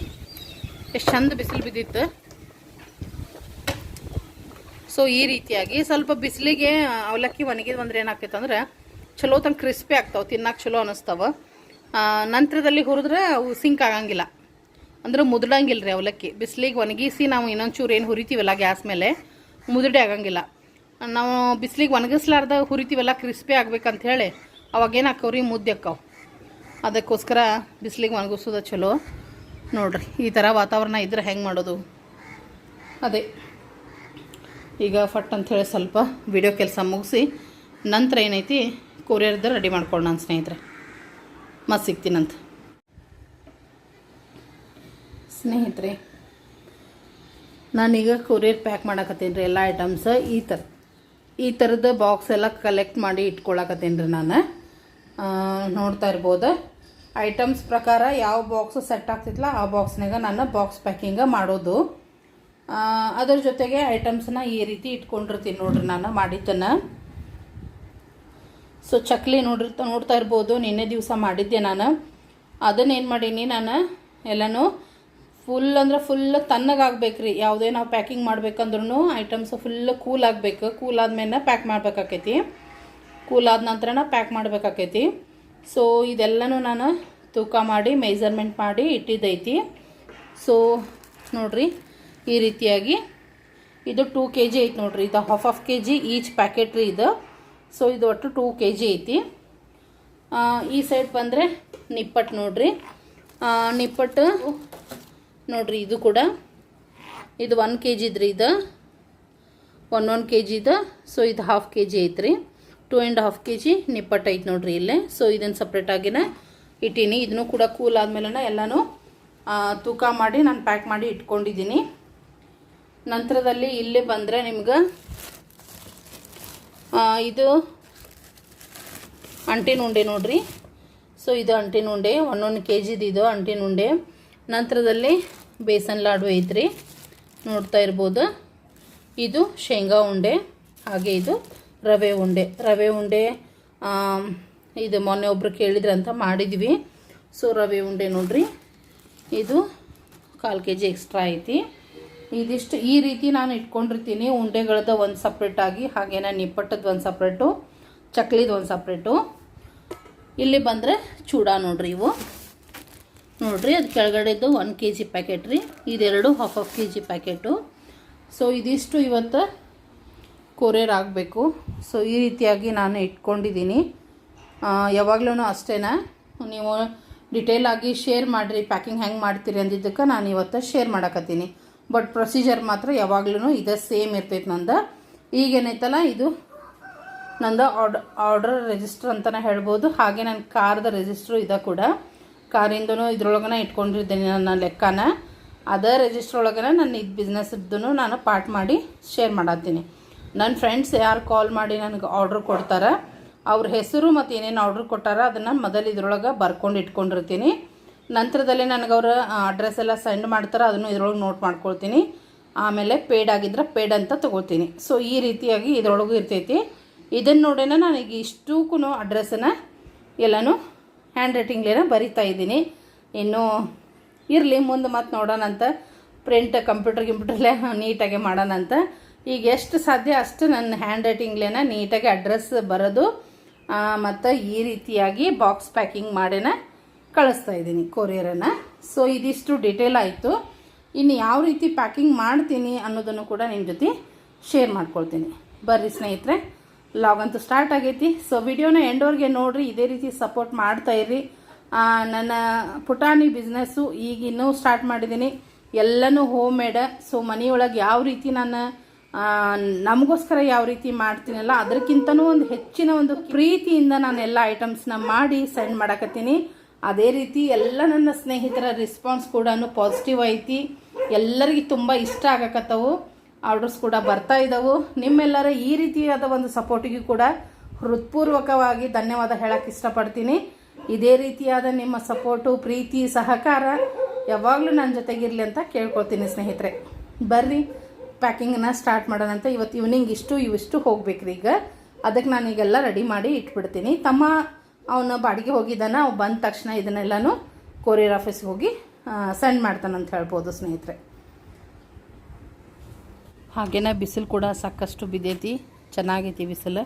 ಎಷ್ಟು ಚಂದ ಬಿಸಿಲು ಬಿದ್ದಿತ್ತು. ಸೊ ಈ ರೀತಿಯಾಗಿ ಸ್ವಲ್ಪ ಬಿಸಿಲಿಗೆ ಅವಲಕ್ಕಿ ಒಣಗಿದ್ವಂದ್ರೆ ಏನಾಗ್ತೈತೆ ಅಂದ್ರೆ ಚಲೋ ತಂಗೆ ಕ್ರಿಸ್ಪಿ ಆಗ್ತಾವೆ ತಿನ್ನಕ್ಕೆ ಚಲೋ ಅನಿಸ್ತಾವ. ಆ, ನಂತರದಲ್ಲಿ ಹುರಿದ್ರೆ ಅವು ಸಿಂಕ್ ಆಗಂಗಿಲ್ಲ. ಅಂದ್ರೆ ಮುದುಡಂಗಿಲ್ಲ ರೀ ಅವಲಕ್ಕಿ. ಬಿಸಿಲಿಗೆ ಒಣಗಿಸಿ ನಾವು ಇನ್ನೊಂಚೂರು ಏನು ಹುರಿತೀವಲ್ಲ ಗ್ಯಾಸ್ ಮೇಲೆ, ಮುದುಡೆ ಆಗಂಗಿಲ್ಲ. ನಾವು ಬಿಸಿಲಿಗೆ ಒಣಗಿಸ್ಲಾರ್ದ ಹುರಿತೀವಲ್ಲ ಕ್ರಿಸ್ಪಿ ಆಗ್ಬೇಕಂತ ಹೇಳಿ ಅವಾಗೇನು ಹಾಕವ್ರಿ? ಮುದ್ದೆ ಅಕ್ಕಾವು ಅದಕ್ಕೋಸ್ಕರ ಬಿಸಿಲಿಗೆ ಒಣಗಿಸೋದು ಚಲೋ. ನೋಡ್ರಿ, ಈ ಥರ ವಾತಾವರಣ ಇದ್ರೆ ಹೆಂಗೆ ಮಾಡೋದು? ಅದೇ. ಈಗ ಫಟ್ ಅಂಥೇಳಿ ಸ್ವಲ್ಪ ವಿಡಿಯೋ ಕೆಲಸ ಮುಗಿಸಿ, ನಂತರ ಏನೈತಿ ಕೊರಿಯರ್ದು ರೆಡಿ ಮಾಡ್ಕೊಳ್ಳೋಣ ನನ್ನ ಸ್ನೇಹಿತರೆ. ಮತ್ತೆ ಸಿಗ್ತೀನಂತ. ಸ್ನೇಹಿತರೆ, ನಾನೀಗ ಕೊರಿಯರ್ ಪ್ಯಾಕ್ ಮಾಡಕತ್ತೀನಿ ರೀ, ಎಲ್ಲ ಐಟಮ್ಸ್ ಈ ಥರ ಈ ಥರದ ಬಾಕ್ಸ್ ಎಲ್ಲ ಕಲೆಕ್ಟ್ ಮಾಡಿ ಇಟ್ಕೊಳಕತ್ತೀನಿ ರೀ ನಾನು. ನೋಡ್ತಾ ಇರ್ಬೋದು? ಐಟಮ್ಸ್ ಪ್ರಕಾರ ಯಾವ ಬಾಕ್ಸ್ ಸೆಟ್ ಆಗ್ತಿತ್ತಲ್ಲ ಆ ಬಾಕ್ಸ್ನಾಗ ನಾನು ಬಾಕ್ಸ್ ಪ್ಯಾಕಿಂಗ ಮಾಡೋದು. ಅದರ ಜೊತೆಗೆ ಐಟಮ್ಸ್ನ ಈ ರೀತಿ ಇಟ್ಕೊಂಡಿರ್ತೀನಿ ನೋಡ್ರಿ ನಾನು ಮಾಡಿದ್ದನ್ನು. ಸೊ ಚಕ್ಲಿ ನೋಡಿರ್ತಾ ನೋಡ್ತಾ ಇರ್ಬೋದು, ನಿನ್ನೆ ದಿವಸ ಮಾಡಿದ್ದೆ ನಾನು. ಅದನ್ನ ಏನು ಮಾಡೀನಿ ನಾನು, ಎಲ್ಲನೂ ಫುಲ್ ಅಂದ್ರೆ ಫುಲ್ ತಣ್ಣಗಾಗ್ಬೇಕು ರೀ ಯಾವುದೇ ನಾವು ಪ್ಯಾಕಿಂಗ್ ಮಾಡ್ಬೇಕಂದ್ರೂ ಐಟಮ್ಸ್ ಫುಲ್ ಕೂಲ್ ಆಗಬೇಕು. ಕೂಲ್ ಆದಮೇಲೆ ಪ್ಯಾಕ್ ಮಾಡ್ಬೇಕಾಕೈತಿ. ಕೂಲ್ ಆದ ನಂತರನ ಪ್ಯಾಕ್ ಮಾಡ್ಬೇಕಾಕೈತಿ. ಸೊ ಇದೆಲ್ಲನೂ ನಾನು ತೂಕ ಮಾಡಿ ಮೆಜರ್ಮೆಂಟ್ ಮಾಡಿ ಇಟ್ಟಿದ್ದೈತಿ. ಸೊ ನೋಡ್ರಿ, ಈ ರೀತಿಯಾಗಿ. ಇದು ಟೂ ಕೆ ಜಿ ಐತಿ ನೋಡ್ರಿ. ಇದು half half K G each packet ರೀ ಇದು. ಸೊ ಇದು ಒಟ್ಟು ಟೂ ಕೆ ಜಿ ಐತಿ ಈ ಸೈಡ್ ಬಂದರೆ ನಿಪ್ಪಟ್ಟು ನೋಡ್ರಿ. ನಿಪ್ಪಟ್ಟು ನೋಡ್ರಿ ಇದು ಕೂಡ. ಇದು ಒನ್ ಕೆ ಜಿದ್ರಿ ಇದು. ಒನ್ ಒನ್ ಕೆ ಜಿದು ಸೊ ಇದು ಹಾಫ್ ಕೆ ಜಿ ಐತ್ರಿ. Two and half K G ನಿಪ್ಪಟ್ಟು ಐತೆ ನೋಡ್ರಿ ಇಲ್ಲೇ. ಸೊ ಇದನ್ನು ಸಪ್ರೇಟಾಗಿನ ಇಟ್ಟೀನಿ. ಇದನ್ನು ಕೂಡ ಕೂಲ್ ಆದಮೇಲೆ ಎಲ್ಲನೂ ತೂಕ ಮಾಡಿ ನಾನು ಪ್ಯಾಕ್ ಮಾಡಿ ಇಟ್ಕೊಂಡಿದ್ದೀನಿ ನಂತರದಲ್ಲಿ ಇಲ್ಲಿ ಬಂದರೆ ನಿಮ್ಗೆ ಇದು ಅಂಟಿನ ಉಂಡೆ ನೋಡ್ರಿ. ಸೊ ಇದು ಅಂಟಿನ ಉಂಡೆ ಒಂದೊಂದು ಕೆ ಜಿದು ಇದು ಅಂಟಿನ ಉಂಡೆ ನಂತರದಲ್ಲಿ ಬೇಸನ್ ಲಾಡು ಐತ್ರಿ. ನೋಡ್ತಾ ಇರ್ಬೋದು. ಇದು ಶೇಂಗಾ ಉಂಡೆ, ಹಾಗೆ ಇದು ರವೆ ಉಂಡೆ. ರವೆ ಉಂಡೆ ಇದು ಮೊನ್ನೆ ಒಬ್ರು ಕೇಳಿದ್ರಂತ ಮಾಡಿದ್ವಿ. ಸೊ ರವೆ ಉಂಡೆ ನೋಡ್ರಿ. ಇದು ಕಾಲು ಕೆ ಜಿ ಎಕ್ಸ್ಟ್ರಾ ಐತಿ. ಇದಿಷ್ಟು ಈ ರೀತಿ ನಾನು ಇಟ್ಕೊಂಡಿರ್ತೀನಿ. ಉಂಡೆಗಳದ್ದು ಒಂದು ಸಪ್ರೇಟಾಗಿ ಹಾಗೇನೆ ನಿಪ್ಪಟ್ಟದ್ದು ಒಂದು ಸಪ್ರೇಟು ಚಕ್ಲಿದು ಒಂದು ಸಪ್ರೇಟು ಇಲ್ಲಿ ಬಂದರೆ ಚೂಡ ನೋಡ್ರಿ ಇವು. ನೋಡಿರಿ ಅದು ಕೆಳಗಡೆದು ಒನ್ ಕೆ ಜಿ ಪ್ಯಾಕೆಟ್ ರೀ. ಇದೆರಡು half half K G packet so ಇದಿಷ್ಟು ಇವತ್ತು ಕೊರಿಯರ್ ಆಗಬೇಕು. ಸೊ ಈ ರೀತಿಯಾಗಿ ನಾನು ಇಟ್ಕೊಂಡಿದ್ದೀನಿ. ಯಾವಾಗಲೂ ಅಷ್ಟೇ ನೀವು ಡಿಟೇಲಾಗಿ ಶೇರ್ ಮಾಡಿರಿ ಪ್ಯಾಕಿಂಗ್ ಹೆಂಗೆ ಮಾಡ್ತೀರಿ ಅಂದಿದ್ದಕ್ಕೆ ನಾನು ಇವತ್ತು ಶೇರ್ ಮಾಡಕತ್ತೀನಿ. ಬಟ್ ಪ್ರೊಸೀಜರ್ ಮಾತ್ರ ಯಾವಾಗ್ಲೂ ಇದೇ ಸೇಮ್ ಇರ್ತೈತೆ ನಂದು. ಈಗೇನೈತಲ್ಲ ಇದು ನಂದು ಆರ್ಡರ್ ರಿಜಿಸ್ಟರ್ ಅಂತಲೇ ಹೇಳ್ಬೋದು. ಹಾಗೆ ನನ್ನ ಕಾರ್ದ ರಿಜಿಸ್ಟ್ರು ಇದೆ ಕೂಡ. ಕಾರಿಂದನೂ ಇದ್ರೊಳಗನ ಇಟ್ಕೊಂಡಿರ್ತೀನಿ ನನ್ನ ಲೆಕ್ಕನ. ಅದೇ ರಿಜಿಸ್ಟ್ರ್ ಒಳಗನ ನನ್ನ ಇದು ಬಿಸ್ನೆಸ್ದು ನಾನು ಪಾರ್ಟ್ ಮಾಡಿ ಶೇರ್ ಮಾಡತ್ತೀನಿ ನನ್ನ ಫ್ರೆಂಡ್ಸ್ ಯಾರು ಕಾಲ್ ಮಾಡಿ ನನಗೆ ಆರ್ಡ್ರ್ ಕೊಡ್ತಾರೆ, ಅವ್ರ ಹೆಸರು ಮತ್ತು ಏನೇನು ಆರ್ಡ್ರ್ ಕೊಟ್ಟಾರ ಅದನ್ನು ಮೊದಲು ಇದ್ರೊಳಗೆ ಬರ್ಕೊಂಡು ಇಟ್ಕೊಂಡಿರ್ತೀನಿ. ನಂತರದಲ್ಲಿ ನನಗೆ ಅವರ ಅಡ್ರೆಸ್ ಎಲ್ಲ ಸೆಂಡ್ ಮಾಡ್ತಾರೆ, ಅದನ್ನು ಇದ್ರೊಳಗೆ ನೋಟ್ ಮಾಡ್ಕೊಳ್ತೀನಿ. ಆಮೇಲೆ ಪೇಡ್ ಆಗಿದ್ರೆ ಪೇಡ್ ಅಂತ ತೊಗೊಳ್ತೀನಿ. ಸೊ ಈ ರೀತಿಯಾಗಿ ಇದ್ರೊಳಗೂ ಇರ್ತೈತಿ. ಇದನ್ನು ನೋಡೇನ ನನಗೆ ಇಷ್ಟಕ್ಕೂ ಅಡ್ರೆಸ್ಸನ್ನು ಎಲ್ಲನೂ ಹ್ಯಾಂಡ್ ರೈಟಿಂಗ್ಲೇನ ಬರಿತಾ ಇದ್ದೀನಿ. ಇನ್ನೂ ಇರಲಿ, ಮುಂದೆ ಮತ್ತೆ ನೋಡೋಣಂತ. ಪ್ರಿಂಟ್ ಕಂಪ್ಯೂಟರ್ ಕಂಪ್ಯೂಟರ್ಲೆ ನೀಟಾಗಿ ಮಾಡೋಣಂತ. ಈಗ ಎಷ್ಟು ಸಾಧ್ಯ ಅಷ್ಟು ನನ್ನ ಹ್ಯಾಂಡ್ ರೈಟಿಂಗ್ಲೇನ ನೀಟಾಗಿ ಅಡ್ರೆಸ್ ಬರೋದು. ಮತ್ತು ಈ ರೀತಿಯಾಗಿ ಬಾಕ್ಸ್ ಪ್ಯಾಕಿಂಗ್ ಮಾಡೇನ. ಕಳಿಸ್ತಾ ಇದ್ದೀನಿ ಕೊರಿಯರನ್ನು. ಸೊ ಇದಿಷ್ಟು ಡಿಟೇಲ್ ಆಯಿತು. ಇನ್ನು ಯಾವ ರೀತಿ ಪ್ಯಾಕಿಂಗ್ ಮಾಡ್ತೀನಿ ಅನ್ನೋದನ್ನು ಕೂಡ ನಿಮ್ಮ ಜೊತೆ ಶೇರ್ ಮಾಡ್ಕೊಳ್ತೀನಿ. ಬರ್ರಿ ಸ್ನೇಹಿತರೆ ಲಾಗ್ ಅಂತೂ ಸ್ಟಾರ್ಟ್ ಆಗೈತಿ. ಸೊ ವಿಡಿಯೋನ ಎಂಡೋರ್ಗೆ ನೋಡಿರಿ, ಇದೇ ರೀತಿ ಸಪೋರ್ಟ್ ಮಾಡ್ತಾ ಇರ್ರಿ. ನನ್ನ ಪುಟಾಣಿ ಬಿಸ್ನೆಸ್ಸು ಈಗ ಇನ್ನೂ ಸ್ಟಾರ್ಟ್ ಮಾಡಿದ್ದೀನಿ. ಎಲ್ಲನೂ ಹೋಮ್ ಮೇಡ ಸೊ ಮನೆಯೊಳಗೆ ಯಾವ ರೀತಿ ನಾನು ನಮಗೋಸ್ಕರ ಯಾವ ರೀತಿ ಮಾಡ್ತೀನಲ್ಲ, ಅದಕ್ಕಿಂತನೂ ಒಂದು ಹೆಚ್ಚಿನ ಒಂದು ಪ್ರೀತಿಯಿಂದ ನಾನು ಎಲ್ಲ ಐಟಮ್ಸ್ನ ಮಾಡಿ ಸೆಂಡ್ ಮಾಡಕತ್ತೀನಿ. ಅದೇ ರೀತಿ ಎಲ್ಲ ನನ್ನ ಸ್ನೇಹಿತರ ರೆಸ್ಪಾನ್ಸ್ ಕೂಡ ಪಾಸಿಟಿವ್ ಐತಿ. ಎಲ್ಲರಿಗೂ ತುಂಬ ಇಷ್ಟ ಆಗಕತ್ತವು. ಆರ್ಡರ್ಸ್ ಕೂಡ ಬರ್ತಾ ಇದ್ದವು. ನಿಮ್ಮೆಲ್ಲರ ಈ ರೀತಿಯಾದ ಒಂದು ಸಪೋರ್ಟಿಗೂ ಕೂಡ ಹೃತ್ಪೂರ್ವಕವಾಗಿ ಧನ್ಯವಾದ ಹೇಳಕ್ಕೆ ಇಷ್ಟಪಡ್ತೀನಿ. ಇದೇ ರೀತಿಯಾದ ನಿಮ್ಮ ಸಪೋರ್ಟು ಪ್ರೀತಿ, ಸಹಕಾರ ಯಾವಾಗಲೂ ನನ್ನ ಜೊತೆಗಿರಲಿ ಅಂತ ಕೇಳ್ಕೊಳ್ತೀನಿ ಸ್ನೇಹಿತರೆ. ಬರ್ರಿ ಪ್ಯಾಕಿಂಗನ್ನ ಸ್ಟಾರ್ಟ್ ಮಾಡೋಣಂತ ಇವತ್ತು ಇವ್ನಿಂಗ್ ಇಷ್ಟು, ಇವಿಷ್ಟು ಹೋಗ್ಬೇಕ್ರಿ ಈಗ ಅದಕ್ಕೆ ನಾನು ಈಗೆಲ್ಲ ರೆಡಿ ಮಾಡಿ ಇಟ್ಬಿಡ್ತೀನಿ. ತಮ್ಮ ಅವನ ಬಾಡಿಗೆ ಹೋಗಿದ್ದಾನ ಅವ್ ಬಂದ ತಕ್ಷಣ ಇದನ್ನೆಲ್ಲನೂ ಕೊರಿಯರ್ ಆಫೀಸ್ಗೆ ಹೋಗಿ ಸೆಂಡ್ ಮಾಡ್ತಾನಂತ ಹೇಳ್ಬೋದು ಸ್ನೇಹಿತರೆ. ಹಾಗೇನ ಬಿಸಿಲು ಕೂಡ ಸಾಕಷ್ಟು ಬಿದ್ದೈತಿ, ಚೆನ್ನಾಗೈತಿ ಬಿಸಿಲು.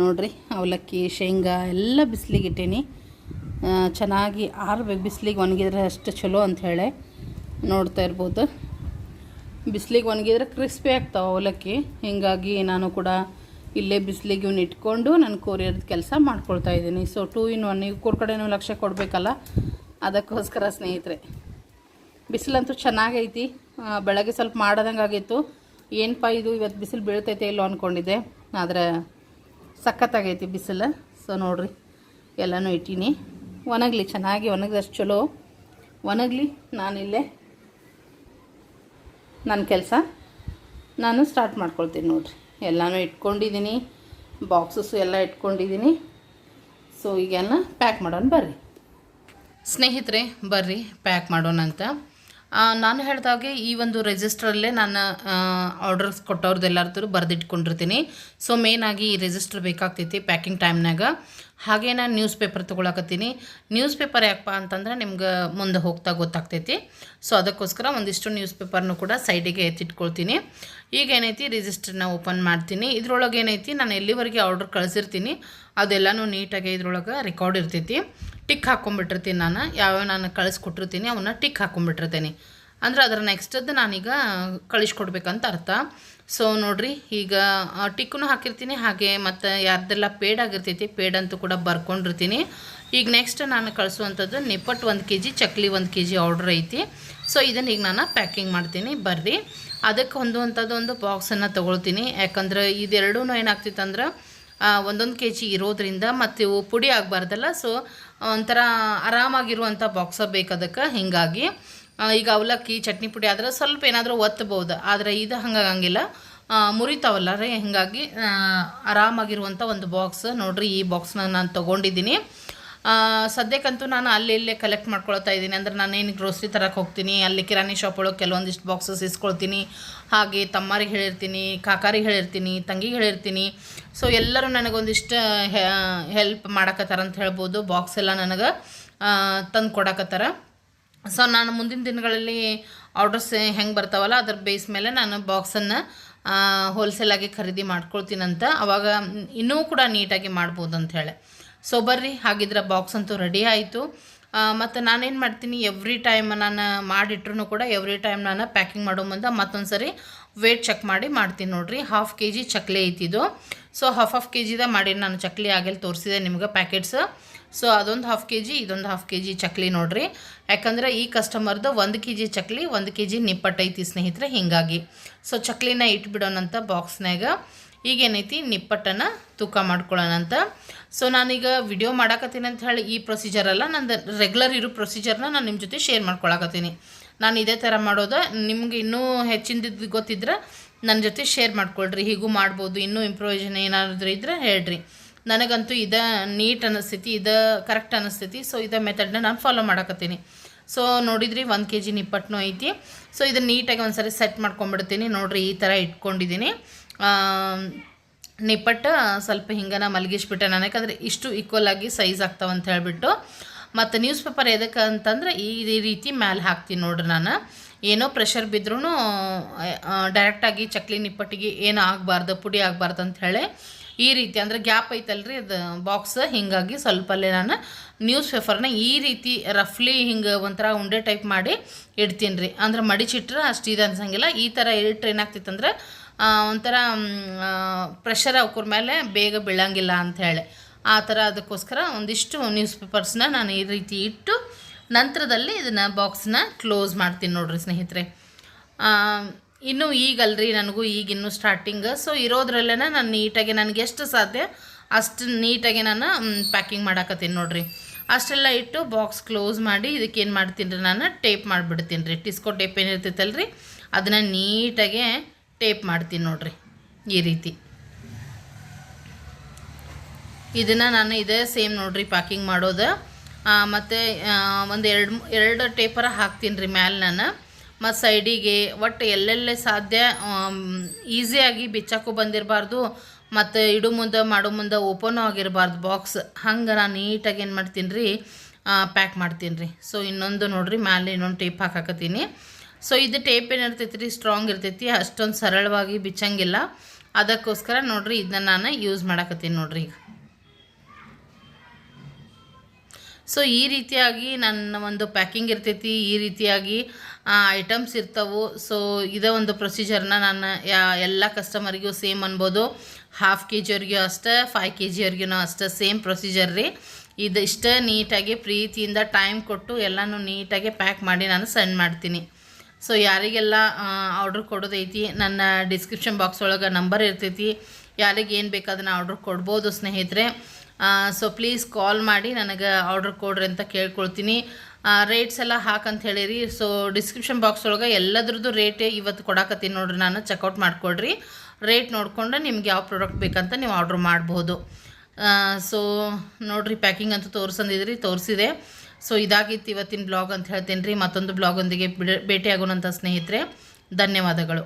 ನೋಡ್ರಿ, ಅವಲಕ್ಕಿ, ಶೇಂಗಾ ಎಲ್ಲ ಬಿಸಿಲಿಗೆ ಇಟ್ಟೀನಿ. ಚೆನ್ನಾಗಿ ಆರ್ಬೇಕು ಬಿಸಿಲಿಗೆ ಒಣಗಿದ್ರೆ ಅಷ್ಟು ಚಲೋ ಅಂತ ಹೇಳಿ ನೋಡ್ತಾ ಇರ್ಬೋದು. ಬಿಸಿಲಿಗೆ ಒಣಗಿದ್ರೆ ಕ್ರಿಸ್ಪಿ ಆಗ್ತಾವೆ ಅವಲಕ್ಕಿ. ಹೀಗಾಗಿ ನಾನು ಕೂಡ ಇಲ್ಲೇ ಬಿಸಿಲಿಗೆ ಇವ್ನ ಇಟ್ಕೊಂಡು ನಾನು ಕೊರಿಯರ್ದು ಕೆಲಸ ಮಾಡ್ಕೊಳ್ತಾ ಇದ್ದೀನಿ. ಸೊ ಟೂ ಇನ್ ಒನ್ ಈಗ ಕಡೆನೂ ಲಕ್ಷ್ಯ ಕೊಡಬೇಕಲ್ಲ? ಅದಕ್ಕೋಸ್ಕರ ಸ್ನೇಹಿತರೆ. ಬಿಸಿಲಂತೂ ಚೆನ್ನಾಗೈತಿ. ಬೆಳಗ್ಗೆ ಸ್ವಲ್ಪ ಮಾಡೋದಂಗೆ ಆಗಿತ್ತು. ಏನಪ್ಪ ಇದು ಇವತ್ತು ಬಿಸಿಲು ಬೀಳ್ತೈತೆ ಇಲ್ಲೋ ಅಂದ್ಕೊಂಡಿದ್ದೆ ಆದರೆ ಸಖತ್ತಾಗೈತಿ ಬಿಸಿಲು. ಸೊ ನೋಡ್ರಿ. ಎಲ್ಲನೂ ಇಟ್ಟೀನಿ. ಒಣಗಲಿ, ಚೆನ್ನಾಗಿ ಒಣಗಿದಷ್ಟು ಚಲೋ. ಒಣಗಲಿ ನಾನಿಲ್ಲೇ ನನ್ನ ಕೆಲಸ. ನಾನು ಸ್ಟಾರ್ಟ್ ಮಾಡ್ಕೊಳ್ತೀನಿ ನೋಡ್ರಿ. ಎಲ್ಲನೂ ಇಟ್ಕೊಂಡಿದ್ದೀನಿ ಬಾಕ್ಸಸ್ಸು ಎಲ್ಲ ಇಟ್ಕೊಂಡಿದ್ದೀನಿ ಸೊ ಈಗೆಲ್ಲ ಪ್ಯಾಕ್ ಮಾಡೋಣ ಬರ್ರಿ. ಸ್ನೇಹಿತರೆ, ಬರ್ರಿ ಪ್ಯಾಕ್ ಮಾಡೋಣ ಅಂತ ನಾನು ಹೇಳಿದಾಗೆ ಈ ಒಂದು ರಿಜಿಸ್ಟ್ರಲ್ಲೇ ನಾನು ಆರ್ಡರ್ಸ್ ಕೊಟ್ಟವ್ರದ್ದು ಎಲ್ಲರದ್ದು ಬರೆದಿಟ್ಕೊಂಡಿರ್ತೀನಿ. ಸೊ ಮೇಯ್ನಾಗಿ ಈ ರಿಜಿಸ್ಟರ್ ಬೇಕಾಗ್ತೈತಿ ಪ್ಯಾಕಿಂಗ್ ಟೈಮ್ನಾಗ ಹಾಗೆ ನಾನು ನ್ಯೂಸ್ ಪೇಪರ್ ತೊಗೊಳಕತ್ತೀನಿ. ನ್ಯೂಸ್ ಪೇಪರ್ ಯಾಕಪ್ಪ ಅಂತಂದ್ರೆ ನಿಮ್ಗೆ ಮುಂದೆ ಹೋಗ್ತಾ ಗೊತ್ತಾಗ್ತೈತಿ. ಸೊ ಅದಕ್ಕೋಸ್ಕರ ಒಂದಿಷ್ಟು ನ್ಯೂಸ್ ಪೇಪರ್ನು ಕೂಡ ಸೈಡಿಗೆ ಎತ್ತಿಟ್ಕೊಳ್ತೀನಿ. ಈಗ ಏನೈತಿ ರಿಜಿಸ್ಟರ್ನ ಓಪನ್ ಮಾಡ್ತೀನಿ. ಇದ್ರೊಳಗೆ ಏನೈತಿ ನಾನು ಎಲ್ಲಿವರೆಗೆ ಆರ್ಡರ್ ಕಳಿಸಿರ್ತೀನಿ ಅದೆಲ್ಲನೂ ನೀಟಾಗಿ ಇದ್ರೊಳಗೆ ರೆಕಾರ್ಡ್ ಇರ್ತೈತಿ. ಟಿಕ್ ಹಾಕ್ಕೊಂಬಿಟ್ಟಿರ್ತೀನಿ ನಾನು. ಯಾವ್ಯಾವ ನಾನು ಕಳಿಸ್ಕೊಟ್ಟಿರ್ತೀನಿ, ಅವನ್ನ ಟಿಕ್ ಹಾಕ್ಕೊಂಬಿಟ್ಟಿರ್ತೀನಿ ಅಂದ್ರೆ ಅದರ ನೆಕ್ಸ್ಟದ್ದು ನಾನೀಗ ಕಳಿಸ್ಕೊಡ್ಬೇಕಂತ ಅರ್ಥ. ಸೊ ನೋಡ್ರಿ, ಈಗ ಟಿಕ್ಕೂ ಹಾಕಿರ್ತೀನಿ. ಹಾಗೆ ಮತ್ತು ಯಾರ್ದೆಲ್ಲ ಪೇಡ್ ಆಗಿರ್ತೈತಿ ಪೇಡ್ ಅಂತೂ ಕೂಡ ಬರ್ಕೊಂಡಿರ್ತೀನಿ. ಈಗ ನೆಕ್ಸ್ಟ್ ನಾನು ಕಳಿಸುವಂಥದ್ದು ನಿಪ್ಪಟ್ಟು ಒಂದು ಕೆ ಜಿ ಚಕ್ಲಿ ಒಂದು ಕೆ ಜಿ ಆರ್ಡ್ರ್ ಐತಿ. ಸೊ ಇದನ್ನು ಈಗ ನಾನು ಪ್ಯಾಕಿಂಗ್ ಮಾಡ್ತೀನಿ. ಬರ್ರಿ. ಅದಕ್ಕೆ ಹೊಂದುವಂಥದ್ದು ಒಂದು ಬಾಕ್ಸನ್ನು ತೊಗೊಳ್ತೀನಿ. ಯಾಕಂದ್ರೆ ಇದೆರಡೂ ಏನಾಗ್ತಿತ್ತಂದ್ರೆ ಒಂದೊಂದು ಕೆ ಜಿ ಇರೋದ್ರಿಂದ ಮತ್ತು ಇವು ಪುಡಿ ಆಗಬಾರ್ದಲ್ಲ ಸೊ ಒಂಥರ ಆರಾಮಾಗಿರುವಂಥ ಬಾಕ್ಸ ಬೇಕು ಅದಕ್ಕೆ, ಹೀಗಾಗಿ. ಈಗ ಅವಲಕ್ಕಿ, ಚಟ್ನಿ ಪುಡಿ ಆದ್ರೆ ಸ್ವಲ್ಪ ಏನಾದರೂ ಒತ್ತಬಹುದು ಆದರೆ ಇದು ಹಂಗಾಗಂಗಿಲ್ಲ. ಮುರಿತಾವಲ್ಲ ರೀ, ಹೀಗಾಗಿ ಆರಾಮಾಗಿರುವಂಥ ಒಂದು ಬಾಕ್ಸ್ ನೋಡಿರಿ ಈ ಬಾಕ್ಸ್ನ ನಾನು ತೊಗೊಂಡಿದ್ದೀನಿ. ಸದ್ಯಕ್ಕಂತೂ ನಾನು ಅಲ್ಲಿ ಇಲ್ಲೇ ಕಲೆಕ್ಟ್ ಮಾಡ್ಕೊಳ್ತಾ ಇದ್ದೀನಿ. ಅಂದರೆ ನಾನೇನು ಗ್ರೋಸರಿ ತರಕ್ಕೆ ಹೋಗ್ತೀನಿ, ಅಲ್ಲಿ ಕಿರಾಣಿ ಶಾಪ್ ಒಳಗೆ ಕೆಲವೊಂದಿಷ್ಟು ಬಾಕ್ಸಸ್ ಇಸ್ಕೊಳ್ತೀನಿ. ಹಾಗೆ ತಮ್ಮರಿಗೆ ಹೇಳಿರ್ತೀನಿ, ಕಾಕಾರಿಗೆ ಹೇಳಿರ್ತೀನಿ, ತಂಗಿಗೆ ಹೇಳಿರ್ತೀನಿ. ಸೊ ಎಲ್ಲರೂ ನನಗೊಂದಿಷ್ಟು ಹೆಲ್ಪ್ ಮಾಡಕತ್ತಾರ ಅಂತ ಹೇಳ್ಬೋದು. ಬಾಕ್ಸ್ ಎಲ್ಲ ನನಗೆ ತಂದು ಕೊಡಕತ್ತಾರ. ಸೊ ನಾನು ಮುಂದಿನ ದಿನಗಳಲ್ಲಿ ಆರ್ಡರ್ಸ್ ಹೆಂಗೆ ಬರ್ತಾವಲ್ಲ, ಅದ್ರ ಬೇಸ್ ಮೇಲೆ ನಾನು ಬಾಕ್ಸನ್ನು ಹೋಲ್ಸೇಲಾಗಿ ಖರೀದಿ ಮಾಡ್ಕೊಳ್ತೀನಂತ. ಅವಾಗ, ಇನ್ನೂ ಕೂಡ ನೀಟಾಗಿ ಮಾಡ್ಬೋದು ಅಂತ ಹೇಳಿ. ಸೊ ಬರ್ರಿ, ಹಾಗಿದ್ರೆ ಬಾಕ್ಸ್ ಅಂತೂ ರೆಡಿ ಆಯಿತು. ಮತ್ತು ನಾನೇನು ಮಾಡ್ತೀನಿ ಎವ್ರಿ ಟೈಮ್ ನಾನು ಮಾಡಿಟ್ರು ಕೂಡ ಎವ್ರಿ ಟೈಮ್ ನಾನು ಪ್ಯಾಕಿಂಗ್ ಮಾಡೋ ಮುಂದೆ ಮತ್ತೊಂದು ಸರಿ ವೇಟ್ ಚೆಕ್ ಮಾಡಿ ಮಾಡ್ತೀನಿ ನೋಡಿರಿ. ಹಾಫ್ ಕೆ ಜಿ ಚಕ್ಲಿ ಐತಿದು ಸೊ ಹಾಫ್ ಹಾಫ್ ಕೆ ಜಿದ ಮಾಡಿ ನಾನು ಚಕ್ಲಿ ಆಗಲಿ ತೋರಿಸಿದೆ ನಿಮ್ಗೆ ಪ್ಯಾಕೆಟ್ಸ್ ಸೊ ಅದೊಂದು ಹಾಫ್ ಕೆ ಜಿ ಇದೊಂದು ಹಾಫ್ ಕೆ ಜಿ ಚಕ್ಲಿ ನೋಡಿರಿ. ಯಾಕಂದ್ರೆ ಈ ಕಸ್ಟಮರ್ದು ಒಂದು ಕೆ ಜಿ ಚಕ್ಲಿ, ಒಂದು ಕೆ ಜಿ ನಿಪ್ಪಟ್ಟೈತಿ ಸ್ನೇಹಿತರೆ, ಹೀಗಾಗಿ. ಸೊ ಚಕ್ಲಿನ ಇಟ್ಬಿಡೋಣಂತ ಬಾಕ್ಸ್ನಾಗ ಈಗೇನೈತಿ? ನಿಪ್ಪಟ್ಟನ್ನು ತೂಕ ಮಾಡ್ಕೊಳ್ಳೋಣಂತ ಸೊ ನಾನೀಗ ವಿಡಿಯೋ ಮಾಡಾಕತ್ತೀನಿ ಅಂತ ಹೇಳಿ ಈ ಪ್ರೊಸೀಜರ್ ಅಲ್ಲ, ನಂದು ರೆಗ್ಯುಲರ್ ಇರೋ ಪ್ರೊಸೀಜರ್ನ ನಾನು ನಿಮ್ಮ ಜೊತೆ ಶೇರ್ ಮಾಡ್ಕೊಳಕತ್ತೀನಿ. ನಾನು ಇದೇ ಥರ ಮಾಡೋದು, ನಿಮ್ಗೆ ಇನ್ನೂ ಹೆಚ್ಚಿಂದಿದ್ದು ಗೊತ್ತಿದ್ರೆ ನನ್ನ ಜೊತೆ ಶೇರ್ ಮಾಡ್ಕೊಳ್ರಿ. ಹೀಗೂ ಮಾಡ್ಬೋದು, ಇನ್ನೂ ಇಂಪ್ರೂವೇಷನ್ ಏನಾದರೂ ಇದ್ರೆ ಹೇಳ್ರಿ. ನನಗಂತೂ ಇದ ನೀಟ್ ಅನ್ನಿಸ್ತೈತಿ ಇದು ಕರೆಕ್ಟ್ ಅನ್ನಿಸ್ತೈತಿ ಸೊ ಇದ ಮೆಥಡ್ನ ನಾನು ಫಾಲೋ ಮಾಡಕತ್ತೀನಿ. ಸೊ ನೋಡಿದ್ರಿ, ಒಂದು ಕೆ ಜಿ ನಿಪ್ಪಟ್ಟನು ಐತಿ. ಸೊ ಇದನ್ನು ನೀಟಾಗಿ ಒಂದು ಸರಿ ಸೆಟ್ ಮಾಡ್ಕೊಂಬಿಡ್ತೀನಿ. ನೋಡಿರಿ, ಈ ಥರ ಇಟ್ಕೊಂಡಿದ್ದೀನಿ ನಿಪ್ಪಟ್ಟು ಸ್ವಲ್ಪ ಹಿಂಗನ ಮಲಗಿಸ್ಬಿಟ್ಟೆ ನಾನು, ಯಾಕಂದರೆ ಇಷ್ಟು ಈಕ್ವಲ್ ಆಗಿ ಸೈಜ್ ಆಗ್ತಾವೆ ಅಂತ ಹೇಳಿಬಿಟ್ಟು. ಮತ್ತು ನ್ಯೂಸ್ ಪೇಪರ್ ಎದಕ್ಕೆ ಅಂತಂದ್ರೆ ಈ ರೀತಿ ಮ್ಯಾಲೆ ಹಾಕ್ತೀನಿ ನೋಡ್ರಿ ನಾನು. ಏನೋ ಪ್ರೆಷರ್ ಬಿದ್ರೂ ಡೈರೆಕ್ಟಾಗಿ ಚಕ್ಲಿ ನಿಪ್ಪಟ್ಟಿಗೆ ಏನು ಆಗಬಾರ್ದು, ಪುಡಿ ಆಗಬಾರ್ದು ಅಂತ ಹೇಳಿ ಈ ರೀತಿ, ಅಂದರೆ ಗ್ಯಾಪ್ ಐತಲ್ರಿ ಅದು ಬಾಕ್ಸ್ ಹಿಂಗಾಗಿ ಸ್ವಲ್ಪ ಅಲ್ಲೇ ನಾನು ನ್ಯೂಸ್ ಪೇಪರ್ನ ಈ ರೀತಿ ರಫ್ಲಿ ಹಿಂಗೆ ಒಂಥರ ಉಂಡೆ ಟೈಪ್ ಮಾಡಿ ಇಡ್ತೀನಿ ರೀ. ಅಂದ್ರೆ ಮಡಿಚಿಟ್ರೆ ಅಷ್ಟು ಇದು ಅನ್ಸಂಗಿಲ್ಲ. ಈ ಥರ ಇಟ್ಟರೆ ಏನಾಗ್ತಿತ್ತಂದ್ರೆ ಒಂಥರ ಪ್ರೆಷರ್ ಅವ್ರ ಮೇಲೆ ಬೇಗ ಬೀಳಂಗಿಲ್ಲ ಅಂತ ಹೇಳಿ. ಆ ಥರ ಅದಕ್ಕೋಸ್ಕರ ಒಂದಿಷ್ಟು ನ್ಯೂಸ್ ಪೇಪರ್ಸ್ನ ನಾನು ಈ ರೀತಿ ಇಟ್ಟು ನಂತರದಲ್ಲಿ ಇದನ್ನು ಬಾಕ್ಸ್ನ ಕ್ಲೋಸ್ ಮಾಡ್ತೀನಿ ನೋಡಿರಿ ಸ್ನೇಹಿತರೆ. ಇನ್ನೂ ಈಗಲ್ರಿ ನನಗೂ ಈಗ ಇನ್ನೂ ಸ್ಟಾರ್ಟಿಂಗ್ ಸೊ ಇರೋದ್ರಲ್ಲೇ ನಾನು ನೀಟಾಗಿ ನನಗೆ ಎಷ್ಟು ಸಾಧ್ಯ ಅಷ್ಟು ನೀಟಾಗಿ ನಾನು ಪ್ಯಾಕಿಂಗ್ ಮಾಡಾಕತ್ತೀನಿ ನೋಡಿರಿ. ಅಷ್ಟೆಲ್ಲ ಇಟ್ಟು ಬಾಕ್ಸ್ ಕ್ಲೋಸ್ ಮಾಡಿ ಇದಕ್ಕೇನು ಮಾಡ್ತೀನಿ ರೀ ನಾನು ಟೇಪ್ ಮಾಡಿಬಿಡ್ತೀನಿ ರೀ. ಟಿಸ್ಕೋ ಟೇಪ್ ಏನಿರ್ತೈತಲ್ರಿ, ಅದನ್ನು ನೀಟಾಗೆ ಟೇಪ್ ಮಾಡ್ತೀನಿ ನೋಡ್ರಿ, ಈ ರೀತಿ. ಇದನ್ನು ನಾನು ಇದೇ ಸೇಮ್ ನೋಡ್ರಿ ಪ್ಯಾಕಿಂಗ್ ಮಾಡೋದು. ಮತ್ತು ಒಂದು ಎರಡು ಎರಡು ಟೇಪರ ಹಾಕ್ತೀನಿ ರೀ ಮ್ಯಾಲೆ ನಾನು. ಮತ್ತು ಸೈಡಿಗೆ ಒಟ್ಟು ಎಲ್ಲೆಲ್ಲೇ ಸಾಧ್ಯ ಈಸಿಯಾಗಿ ಬಿಚ್ಚಕ್ಕೂ ಬಂದಿರಬಾರ್ದು, ಮತ್ತು ಇಡು ಮುಂದೆ ಮಾಡೋ ಮುಂದೆ ಓಪನ್ ಆಗಿರಬಾರ್ದು ಬಾಕ್ಸ್. ಹಂಗೆ ನಾನು ನೀಟಾಗಿ ಏನು ಮಾಡ್ತೀನಿ ರೀ ಪ್ಯಾಕ್ ಮಾಡ್ತೀನಿ ರೀ. ಸೊ, ಇನ್ನೊಂದು ನೋಡಿರಿ ಮ್ಯಾಲೆ ಇನ್ನೊಂದು ಟೇಪ್ ಹಾಕಾಕತ್ತೀನಿ. ಸೊ ಇದು ಟೇಪ್ ಏನಿರ್ತೈತಿ ರೀ ಸ್ಟ್ರಾಂಗ್ ಇರ್ತೈತಿ. ಅಷ್ಟೊಂದು ಸರಳವಾಗಿ ಬಿಚ್ಚಂಗಿಲ್ಲ. ಅದಕ್ಕೋಸ್ಕರ ನೋಡಿರಿ, ಇದನ್ನ ನಾನು ಯೂಸ್ ಮಾಡಾಕತ್ತೀನಿ ನೋಡ್ರಿ ಈಗ. ಸೊ ಈ ರೀತಿಯಾಗಿ ನನ್ನ ಒಂದು ಪ್ಯಾಕಿಂಗ್ ಇರ್ತೈತಿ. ಈ ರೀತಿಯಾಗಿ ಐಟಮ್ಸ್ ಇರ್ತವೆ. ಸೊ ಇದೇ ಒಂದು ಪ್ರೊಸೀಜರ್ನ ನಾನು ಎಲ್ಲ ಕಸ್ಟಮರಿಗೂ ಸೇಮ್ ಅನ್ಬೋದು. ಹಾಫ್ ಕೆ ಜಿಯವ್ರಿಗೂ ಅಷ್ಟೇ ಫೈವ್ ಕೆ ಜಿಯವ್ರಿಗೂ ಅಷ್ಟೇ ಸೇಮ್ ಪ್ರೊಸೀಜರ್ ರೀ. ಇದು ಇಷ್ಟೇ ನೀಟಾಗಿ ಪ್ರೀತಿಯಿಂದ ಟೈಮ್ ಕೊಟ್ಟು ಎಲ್ಲನೂ ನೀಟಾಗಿ ಪ್ಯಾಕ್ ಮಾಡಿ ನಾನು ಸೆಂಡ್ ಮಾಡ್ತೀನಿ. ಸೊ ಯಾರಿಗೆಲ್ಲ ಆರ್ಡ್ರ್ ಕೊಡೋದೈತಿ, ನನ್ನ ಡಿಸ್ಕ್ರಿಪ್ಷನ್ ಬಾಕ್ಸ್ ಒಳಗೆ ನಂಬರ್ ಇರ್ತೈತಿ. ಯಾರಿಗೆ ಏನು ಬೇಕಾದನ್ನ ಆರ್ಡ್ರ್ ಕೊಡ್ಬೋದು ಸ್ನೇಹಿತರೆ. ಸೊ ಪ್ಲೀಸ್ ಕಾಲ್ ಮಾಡಿ ನನಗೆ ಆರ್ಡ್ರ್ ಕೊಡ್ರಿ ಅಂತ ಕೇಳ್ಕೊಳ್ತೀನಿ. ರೇಟ್ಸ್ ಎಲ್ಲ ಹಾಕಂತ ಹೇಳಿರಿ. ಸೊ ಡಿಸ್ಕ್ರಿಪ್ಷನ್ ಬಾಕ್ಸ್ ಒಳಗೆ ಎಲ್ಲದ್ರದ್ದು ರೇಟ್ ಇವತ್ತು ಕೊಡಾಕತ್ತೀನಿ ನೋಡ್ರಿ ನಾನು. ಚೆಕ್ಔಟ್ ಮಾಡಿಕೊಡ್ರಿ. ರೇಟ್ ನೋಡಿಕೊಂಡು ನಿಮ್ಗೆ ಯಾವ ಪ್ರಾಡಕ್ಟ್ ಬೇಕಂತ ನೀವು ಆರ್ಡ್ರ್ ಮಾಡ್ಬೋದು. ಸೊ ನೋಡಿರಿ ಪ್ಯಾಕಿಂಗ್ ಅಂತೂ ತೋರಿಸಂದಿದ್ರಿ, ತೋರಿಸಿದೆ. ಸೊ ಇದಾಗಿತ್ತು ಇವತ್ತಿನ ಬ್ಲಾಗ್ ಅಂತ ಹೇಳ್ತೀನಿ ರೀ ಮತ್ತೊಂದು ಬ್ಲಾಗೊಂದಿಗೆ ಭೇಟಿಯಾಗೋಣಂಥ ಸ್ನೇಹಿತರೆ ಧನ್ಯವಾದಗಳು.